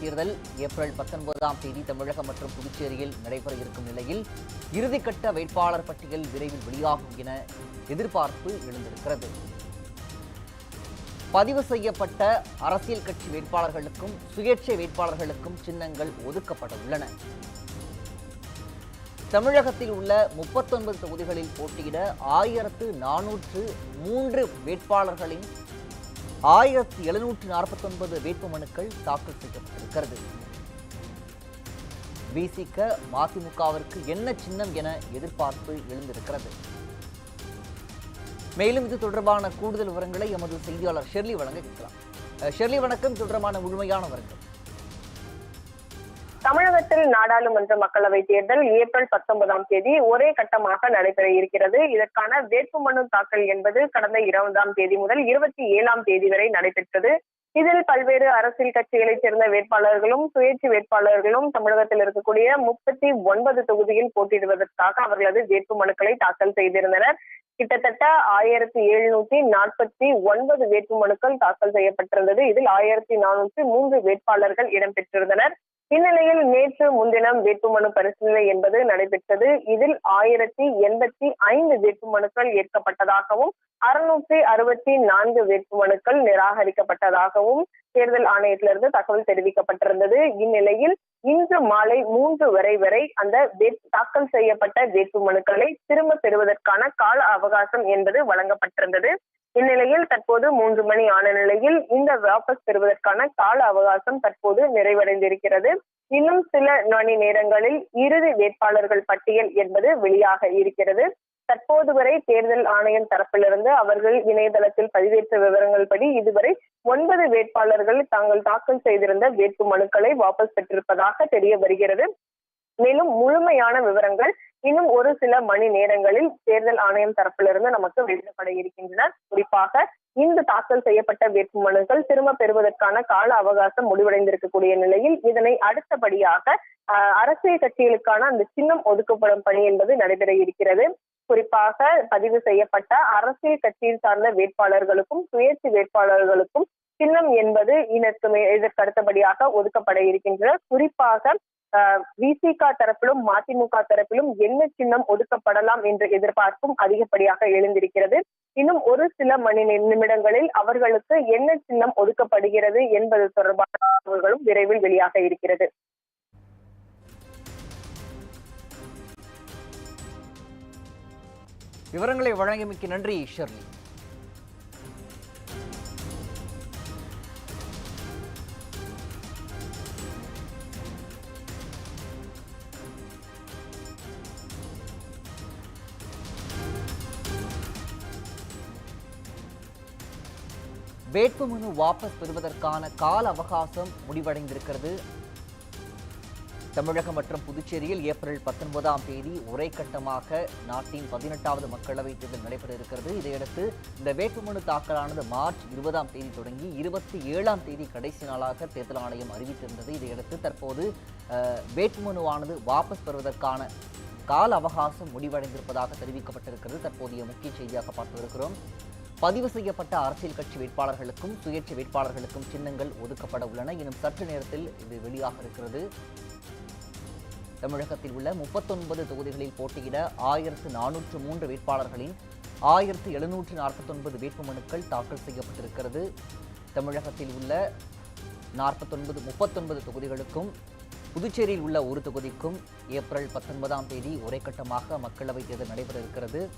தேர்தல் ஏப்ரல் பத்தொன்பதாம் தேதி தமிழகம் மற்றும் புதுச்சேரியில் நடைபெற இருக்கும் நிலையில் இறுதிக்கட்ட வேட்பாளர் பட்டியல் விரைவில் வெளியாகும் என எதிர்பார்ப்பு எழுந்திருக்கிறது. பதிவு செய்யப்பட்ட அரசியல் கட்சி வேட்பாளர்களுக்கும் சுயேட்சை வேட்பாளர்களுக்கும் சின்னங்கள் ஒதுக்கப்பட உள்ளன. தமிழகத்தில் உள்ள முப்பத்தொன்பது தொகுதிகளில் போட்டியிட ஆயிரத்து நானூற்று மூன்று வேட்பாளர்களின் ஆயிரத்தி எழுநூற்று நாற்பத்தொன்பது வேட்புமனுக்கள் தாக்கல் செய்யப்பட்டிருக்கிறது. விசிக மதிமுகவிற்கு என்ன சின்னம் என எதிர்பார்ப்பு எழுந்திருக்கிறது. மேலும் இது தொடர்பான கூடுதல் விவரங்களை எமது செய்தியாளர் ஷெர்லி வழங்க கேட்கலாம். ஷெர்லி வணக்கம். தொடர்பான முழுமையான விவரங்கள். தமிழகத்தில் நாடாளுமன்ற மக்களவை தேர்தல் ஏப்ரல் பத்தொன்பதாம் தேதி ஒரே கட்டமாக நடைபெற இருக்கிறது. இதற்கான வேட்புமனு தாக்கல் என்பது கடந்த இருபதாம் தேதி முதல் இருபத்தி ஏழாம் தேதி வரை நடைபெற்றது. இதில் பல்வேறு அரசியல் கட்சிகளைச் சேர்ந்த வேட்பாளர்களும் சுயேட்சை வேட்பாளர்களும் தமிழகத்தில் இருக்கக்கூடிய முப்பத்தி ஒன்பது தொகுதியில் போட்டியிடுவதற்காக அவர்களது வேட்புமனுக்களை தாக்கல் செய்திருந்தனர். கிட்டத்தட்ட ஆயிரத்தி எழுநூத்தி நாற்பத்தி ஒன்பது வேட்புமனுக்கள் தாக்கல் செய்யப்பட்டிருந்தது. இதில் ஆயிரத்தி நானூற்றி மூன்று வேட்பாளர்கள் இடம்பெற்றிருந்தனர். இந்நிலையில் நேற்று முன்தினம் வேட்புமனு பரிசீலனை என்பது நடைபெற்றது. இதில் ஆயிரத்தி எண்பத்தி ஐந்து வேட்புமனுக்கள் ஏற்கப்பட்டதாகவும் அறுநூற்றி அறுபத்தி நான்கு வேட்புமனுக்கள் நிராகரிக்கப்பட்டதாகவும் தேர்தல் ஆணையத்திலிருந்து தகவல் தெரிவிக்கப்பட்டிருந்தது. இந்நிலையில் இன்று மாலை மூன்று வரை வரை அந்த வேட்- தாக்கல் செய்யப்பட்ட வேட்புமனுக்களை திரும்ப பெறுவதற்கான கால அவகாசம் என்பது வழங்கப்பட்டிருந்தது. இந்நிலையில் தற்போது மூன்று மணி ஆன நிலையில் இந்த வாபஸ் பெறுவதற்கான கால அவகாசம் தற்போது நிறைவடைந்திருக்கிறது. இன்னும் சில மணி நேரங்களில் இறுதி வேட்பாளர்கள் பட்டியல் என்பது வெளியாக இருக்கிறது. தற்போது வரை தேர்தல் ஆணையம் தரப்பிலிருந்து அவர்கள் இணையதளத்தில் பதிவேற்ற விவரங்கள் படி இதுவரை ஒன்பது வேட்பாளர்கள் தாங்கள் தாக்கல் செய்திருந்த வேட்பு மனுக்களை வாபஸ் பெற்றிருப்பதாக தெரிய வருகிறது. மேலும் முழுமையான விவரங்கள் இன்னும் ஒரு சில மணி நேரங்களில் தேர்தல் ஆணையம் தரப்பிலிருந்து நமக்கு வெளியிடப்பட இருக்கின்றன. குறிப்பாக இந்த தாக்கல் செய்யப்பட்ட வேட்புமனுக்கள் திரும்ப பெறுவதற்கான கால அவகாசம் முடிவடைந்திருக்கக்கூடிய நிலையில் இதனை அடுத்தபடியாக ஆஹ், அரசியல் கட்சிகளுக்கான அந்த சின்னம் ஒதுக்கப்படும் பணி என்பது நடைபெற இருக்கிறது. குறிப்பாக பதிவு செய்யப்பட்ட அரசியல் கட்சியில் சார்ந்த வேட்பாளர்களுக்கும் சுயேட்சை வேட்பாளர்களுக்கும் சின்னம் என்பது இதற்கு இதற்கு அடுத்தபடியாக ஒதுக்கப்பட இருக்கின்றன. குறிப்பாக விசிக தரப்பிலும் மதிமுக தரப்பிலும் என்ன சின்னம் ஒதுக்கப்படலாம் என்ற எதிர்பார்ப்பும் அதிகப்படியாக எழுந்திருக்கிறது. இன்னும் ஒரு சில மணி நிமிடங்களில் அவர்களுக்கு என்ன சின்னம் ஒதுக்கப்படுகிறது என்பது தொடர்பான தகவல்களும் விரைவில் வெளியாக இருக்கிறது. விவரங்களை வழங்கியமைக்கு நன்றி ஷெர்லி. வேட்புமனு வாபஸ் பெறுவதற்கான கால அவகாசம் முடிவடைந்திருக்கிறது. தமிழகம் மற்றும் புதுச்சேரியில் ஏப்ரல் பத்தொன்பதாம் தேதி ஒரே கட்டமாக நாட்டின் பதினெட்டாவது மக்களவைத் தேர்தல் நடைபெற இருக்கிறது. இதையடுத்து இந்த வேட்புமனு தாக்கலானது மார்ச் இருபதாம் தேதி தொடங்கி இருபத்தி ஏழாம் தேதி கடைசி நாளாக தேர்தல் ஆணையம் அறிவித்திருந்தது. இதையடுத்து தற்போது வேட்புமனுவானது வாபஸ் பெறுவதற்கான கால அவகாசம் முடிவடைந்திருப்பதாக தெரிவிக்கப்பட்டிருக்கிறது. தற்போதைய முக்கிய செய்தியாக பார்த்து வருகிறோம். பதிவு செய்யப்பட்ட அரசியல் கட்சி வேட்பாளர்களுக்கும் சுயேட்சை வேட்பாளர்களுக்கும் சின்னங்கள் ஒதுக்கப்பட உள்ளன. இன்னும் சற்று நேரத்தில் இது வெளியாக இருக்கிறது. தமிழகத்தில் உள்ள முப்பத்தொன்பது தொகுதிகளில் போட்டியிட ஆயிரத்து நானூற்று மூன்று வேட்பாளர்களின் ஆயிரத்து எழுநூற்று நாற்பத்தொன்பது வேட்புமனுக்கள் தாக்கல் செய்யப்பட்டிருக்கிறது. தமிழகத்தில் உள்ள நாற்பத்தொன்பது முப்பத்தொன்பது தொகுதிகளுக்கும் புதுச்சேரியில் உள்ள ஒரு தொகுதிக்கும் ஏப்ரல் பத்தொன்பதாம் தேதி ஒரே கட்டமாக மக்களவைத் தேர்தல் நடைபெற இருக்கிறது.